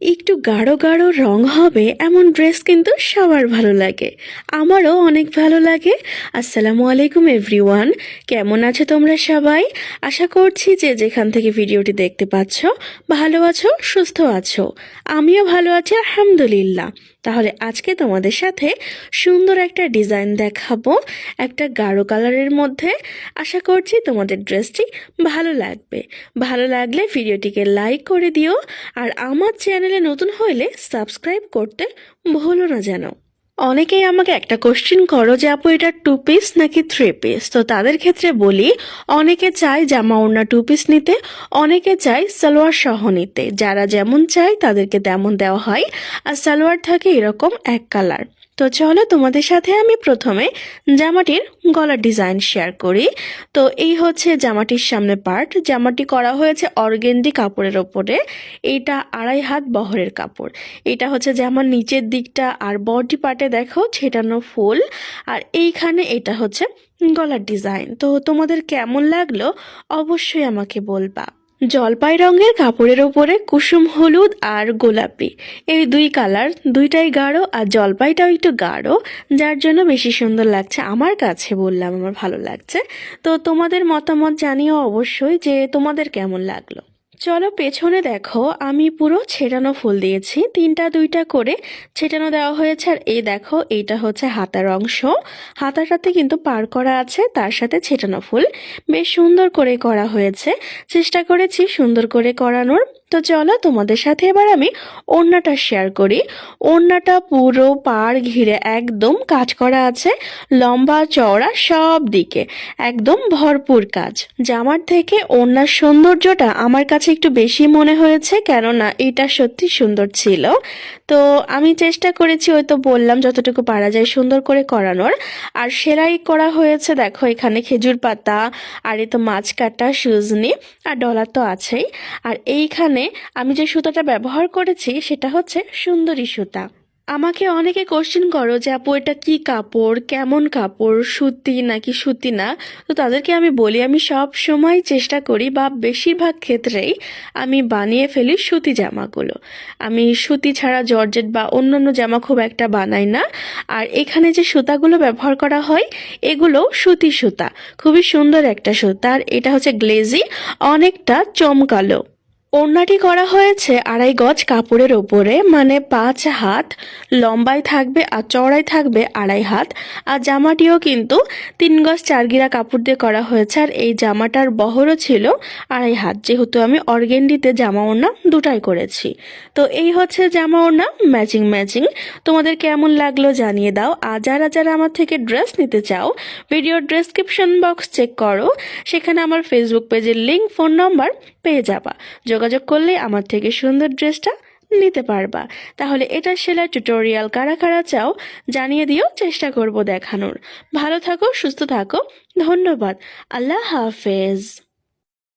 একটু গাঢ় গাঢ় রং হবে এমন ড্রেস কিন্তু সবার ভালো লাগে। আমারও অনেক ভালো লাগে। আসসালামু আলাইকুম, এভরিওয়ান। কেমন আছো তোমরা সবাই? আশা করছি যে যেখান থেকে ভিডিওটি দেখতে পাচ্ছ, ভালো আছো, সুস্থ আছো। আমিও ভালো আছি, আলহামদুলিল্লাহ। তাহলে আজকে তোমাদের সাথে সুন্দর একটা ডিজাইন দেখাবো, একটা গাঢ় কালারের মধ্যে। আশা করছি তোমাদের ড্রেসটি ভালো লাগবে। ভালো লাগলে ভিডিওটিকে লাইক করে দিও, আর আমার চ্যানেলে নতুন হলে সাবস্ক্রাইব করতে ভুলো না যেন। অনেকেই আমাকে একটা কোশ্চিন করো যে, আপু, এটা টু পিস নাকি থ্রি পিস তো তাদের ক্ষেত্রে বলি, অনেকে চায় জামা ওড়না টু পিস নিতে, অনেকে চায় সালোয়ার সহ নিতে। যারা যেমন চায় তাদেরকে তেমন দেওয়া হয়। আর সালোয়ার থাকে এরকম এক কালার তো চলো তোমাদের সাথে আমি প্রথমে জামাটির গলার ডিজাইন শেয়ার করি। তো এই হচ্ছে জামাটির সামনে পার্ট। জামাটি করা হয়েছে অর্গেন্ডি কাপড়ের ওপরে। এইটা আড়াই হাত বহরের কাপড়। এটা হচ্ছে যেমন নিচের দিকটা আর বডি পার্টে দেখো ছেটানো ফুল। আর এইখানে এটা হচ্ছে গলার ডিজাইন। তো তোমাদের কেমন লাগল অবশ্যই আমাকে বলবা। জলপাই রঙের কাপড়ের ওপরে কুসুম হলুদ আর গোলাপি। এই দুই কালার, দুইটাই গাঢ় আর জলপাইটাও একটু গাঢ়, যার জন্য বেশি সুন্দর লাগছে আমার কাছে বললাম, আমার ভালো লাগছে। তো তোমাদের মতামত জানিও অবশ্যই যে তোমাদের কেমন লাগল। চলো পেছনে দেখো, আমি পুরো ছেটানো ফুল দিয়েছি। তিনটা, দুইটা করে ছেটানো দেওয়া হয়েছে। আর এই দেখো, এইটা হচ্ছে হাতার অংশ। হাতাটাতে কিন্তু পার করা আছে, তার সাথে ছেটানো ফুল। বেশ সুন্দর করে করা হয়েছে। চেষ্টা করেছি সুন্দর করে করানোর। তো চলো তোমাদের সাথে এবার আমি ওড়নাটা শেয়ার করি। ওড়নাটা পুরো পাড় ঘিরে একদম কাজ করা আছে, লম্বা, চওড়া সব দিকে। একদম ভরপুর কাজ। জামার থেকে ওড়নার সৌন্দর্যটা আমার কাছে একটু বেশি মনে হয়েছে, কেননা এটা সত্যি সুন্দর ছিল। তো আমি চেষ্টা করেছি ওই তো বললাম যতটুকু পারা যায় সুন্দর করে করানোর। আর সেলাই করা হয়েছে, দেখো এখানে খেজুর পাতা, আর এ তো মাছ কাটা, সুজনি, আর ডলার তো আছেই। আর এইখানে আমি যে সুতাটা ব্যবহার করেছি সেটা হচ্ছে সুন্দরী সুতা। আমাকে অনেকে কোশ্চেন করো যে, আপু, এটা কি কাপড়? কেমন কাপড়? সুতি নাকি সুতি না তো তাদেরকে আমি বলি, আমি সব সময় চেষ্টা করি বা বেশিরভাগ ক্ষেত্রেই আমি বানিয়ে ফেলি সুতি জামাগুলো। আমি সুতি ছাড়া জর্জেট বা অন্যান্য জামা খুব একটা বানাই না। আর এখানে যে সুতাগুলো ব্যবহার করা হয়, এগুলো সুতি সুতা। খুবই সুন্দর একটা সুতা। আর এটা হচ্ছে গ্লেজি, অনেকটা চমকালো। ওড়নাটি করা হয়েছে আড়াই গজ কাপড়ের ওপরে মানে পাঁচ হাত, লম্বায় থাকবে আর চড়াই থাকবে আড়াই হাত, আর জামাটিও কিন্তু তিন গজ চারগিরা কাপড় দিয়ে করা হয়েছে, আর এই জামাটার বহরও ছিল আড়াই হাত, যেহেতু আমি অর্গেন্ডিতে জামা ওড়না দুটাই করেছি। তো এই হচ্ছে জামা ওড়না, ম্যাচিং ম্যাচিং। তোমাদের কেমন লাগল জানিয়ে দাও, আর যারা যারা আমার থেকে ড্রেস নিতে চাও, ভিডিওর ডেসক্রিপশন বক্স চেক করো। সেখানে আমার ফেসবুক পেজের লিঙ্ক ফোন নাম্বার পেয়ে যাবা। যোগাযোগ করলে আমার থেকে সুন্দর ড্রেসটা নিতে পারবা। তাহলে এটা সেলাই টিউটোরিয়াল কারা কারা চাও জানিয়ে দিও, চেষ্টা করব দেখানোর। ভালো থাকো, সুস্থ থাকো, ধন্যবাদ। আল্লাহ হাফেজ।